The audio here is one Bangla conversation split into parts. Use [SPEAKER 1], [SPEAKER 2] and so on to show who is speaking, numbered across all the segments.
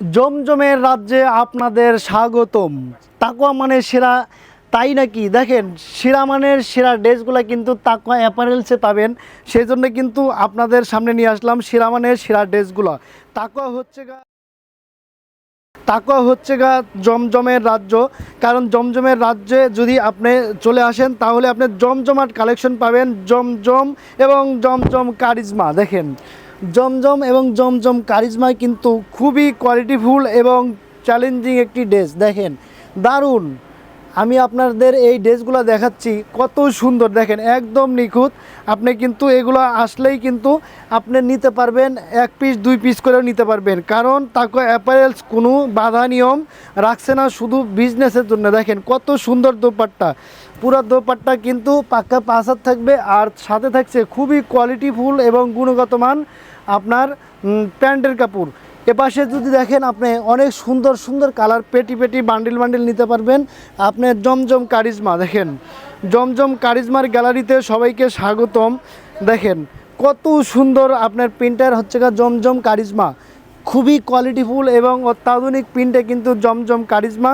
[SPEAKER 1] জমজমের রাজ্যে আপনাদের স্বাগতম। তাকুয়া মানে সেরা, তাই নাকি? দেখেন, সেরা মানের সেরা ড্রেসগুলো কিন্তু তাকুয়া অ্যাপারেলসে পাবেন। সেই জন্য কিন্তু আপনাদের সামনে নিয়ে আসলাম সেরা মানের সেরা ড্রেসগুলো। তাকুয়া হচ্ছে গা, তাকুয়া হচ্ছে গা জমজমের রাজ্য। কারণ জমজমের রাজ্যে যদি আপনি চলে আসেন, তাহলে আপনি জমজমাট কালেকশন পাবেন। জমজম এবং জমজম কারিজমা, দেখেন। জমজম এবং জমজম কারিজমায় কিন্তু খুবই কোয়ালিটিফুল এবং চ্যালেঞ্জিং একটি ড্রেস দেখেন। দারুণ। আমি আপনাদের এই ড্রেসগুলো দেখাচ্ছি, কত সুন্দর দেখেন, একদম নিখুঁত। আপনি কিন্তু এগুলো আসলেই কিন্তু আপনি নিতে পারবেন, এক পিস দুই পিস করেও নিতে পারবেন। কারণ তাকে অ্যাপারেলস কোনো বাধা নিয়ম রাখছে না, শুধু বিজনেসের জন্য। দেখেন, কত সুন্দর দোপাট্টা। পুরো দোপাট্টা কিন্তু পাক্কা পাসার থাকবে আর সাথে থাকছে খুবই কোয়ালিটিফুল এবং গুণগত মান আপনার প্যান্টের কাপড়। এপাশে যদি দেখেন আপনি অনেক সুন্দর সুন্দর কালার পেটি পেটি বান্ডিল বান্ডিল নিতে পারবেন। আপনি জমজম কারিজমা দেখেন। জমজম কারিজমার গ্যালারিতে সবাইকে স্বাগতম। দেখেন, কত সুন্দর আপনার প্রিন্টার হচ্ছে গা জমজম কারিজমা। খুবই কোয়ালিটিফুল এবং অত্যাধুনিক প্রিন্টে কিন্তু জমজম কারিজমা।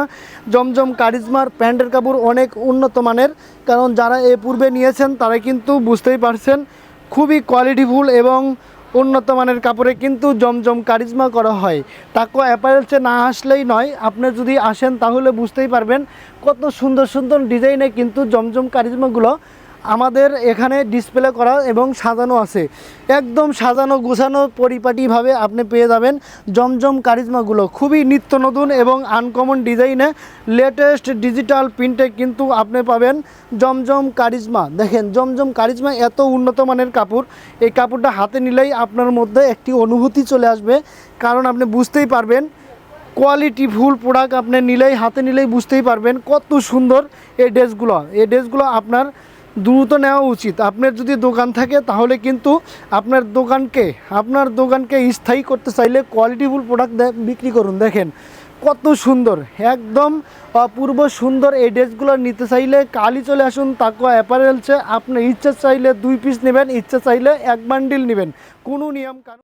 [SPEAKER 1] জমজম কারিজমার প্যান্টের কাপড় অনেক উন্নত মানের। কারণ যারা এ পূর্বে নিয়েছেন, তারা কিন্তু বুঝতেই পারছেন। খুবই কোয়ালিটিফুল এবং উন্নত মানের কাপড়ে কিন্তু জমজম কারিজমা করা হয়। তাকে অ্যাপারেলসে না আসলেই নয়, আপনি যদি আসেন তাহলে বুঝতেই পারবেন কত সুন্দর সুন্দর ডিজাইনে কিন্তু জমজম কারিজমাগুলো আমাদের এখানে ডিসপ্লে করা এবং সাজানো আছে। একদম সাজানো, গোছানো, পরিপাটিভাবে আপনি পেয়ে যাবেন জমজম কারিজমাগুলো। খুবই নিত্য নতুন এবং আনকমন ডিজাইনে লেটেস্ট ডিজিটাল প্রিন্টে কিন্তু আপনি পাবেন জমজম কারিজমা। দেখেন, জমজম কারিজমা এত উন্নত মানের কাপড়। এই কাপড়টা হাতে নিলেই আপনার মধ্যে একটি অনুভূতি চলে আসবে। কারণ আপনি বুঝতেই পারবেন কোয়ালিটি ফুল প্রোডাক্ট আপনি নিলেই, হাতে নিলেই বুঝতেই পারবেন কত সুন্দর এই ড্রেসগুলো এই ড্রেসগুলো আপনার দ্রুত নেওয়া উচিত। আপনার যদি দোকান থাকে, তাহলে কিন্তু আপনার দোকানকে আপনার দোকানকে স্থায়ী করতে চাইলে কোয়ালিটিফুল প্রোডাক্ট বিক্রি করুন। দেখেন, কত সুন্দর, একদম অপূর্ব সুন্দর এই ড্রেসগুলো নিতে চাইলে কালই চলে আসুন তাকে অ্যাপারেলসে আপনার ইচ্ছা চাইলে দুই পিস নেবেন, ইচ্ছা চাইলে এক বান্ডিল নেবেন। কোনো নিয়ম কানুন